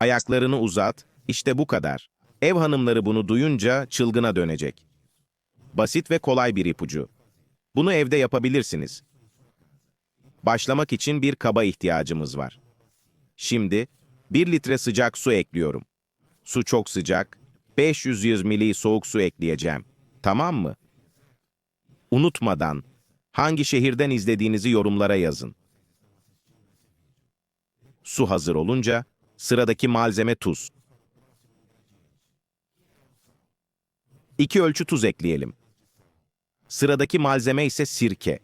Ayaklarını uzat, işte bu kadar. Ev hanımları bunu duyunca çılgına dönecek. Basit ve kolay bir ipucu. Bunu evde yapabilirsiniz. Başlamak için bir kaba ihtiyacımız var. Şimdi 1 litre sıcak su ekliyorum. Su çok sıcak. 500 mili soğuk su ekleyeceğim. Tamam mı? Unutmadan hangi şehirden izlediğinizi yorumlara yazın. Su hazır olunca sıradaki malzeme tuz. 2 ölçü tuz ekleyelim. Sıradaki malzeme ise sirke.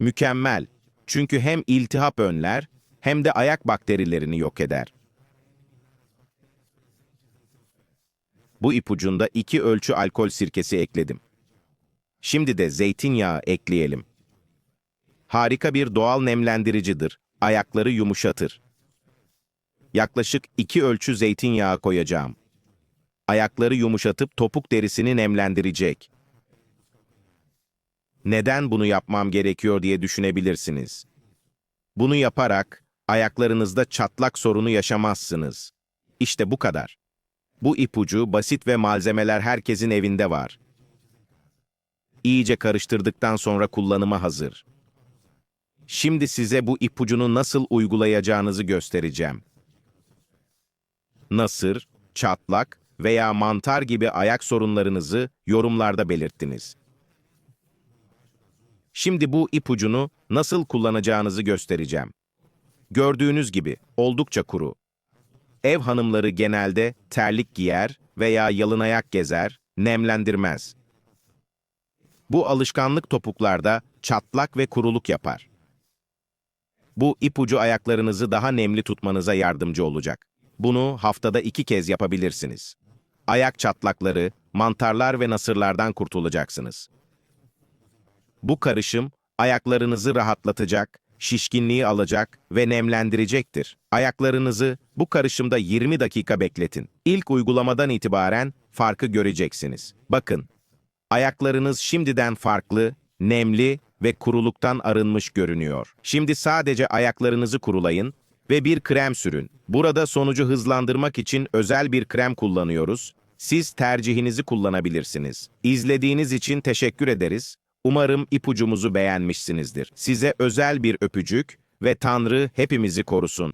Mükemmel. Çünkü hem iltihap önler hem de ayak bakterilerini yok eder. Bu ipucunda 2 ölçü alkol sirkesi ekledim. Şimdi de zeytinyağı ekleyelim. Harika bir doğal nemlendiricidir. Ayakları yumuşatır. Yaklaşık 2 ölçü zeytinyağı koyacağım. Ayakları yumuşatıp topuk derisini nemlendirecek. Neden bunu yapmam gerekiyor diye düşünebilirsiniz. Bunu yaparak ayaklarınızda çatlak sorunu yaşamazsınız. İşte bu kadar. Bu ipucu basit ve malzemeler herkesin evinde var. İyice karıştırdıktan sonra kullanıma hazır. Şimdi size bu ipucunu nasıl uygulayacağınızı göstereceğim. Nasır, çatlak veya mantar gibi ayak sorunlarınızı yorumlarda belirttiniz. Şimdi bu ipucunu nasıl kullanacağınızı göstereceğim. Gördüğünüz gibi oldukça kuru. Ev hanımları genelde terlik giyer veya yalın ayak gezer, nemlendirmez. Bu alışkanlık topuklarda çatlak ve kuruluk yapar. Bu ipucu ayaklarınızı daha nemli tutmanıza yardımcı olacak. Bunu haftada iki kez yapabilirsiniz. Ayak çatlakları, mantarlar ve nasırlardan kurtulacaksınız. Bu karışım ayaklarınızı rahatlatacak, şişkinliği alacak ve nemlendirecektir. Ayaklarınızı bu karışımda 20 dakika bekletin. İlk uygulamadan itibaren farkı göreceksiniz. Bakın, ayaklarınız şimdiden farklı, nemli ve kuruluktan arınmış görünüyor. Şimdi sadece ayaklarınızı kurulayın ve bir krem sürün. Burada sonucu hızlandırmak için özel bir krem kullanıyoruz. Siz tercihinizi kullanabilirsiniz. İzlediğiniz için teşekkür ederiz. Umarım ipucumuzu beğenmişsinizdir. Size özel bir öpücük ve Tanrı hepimizi korusun.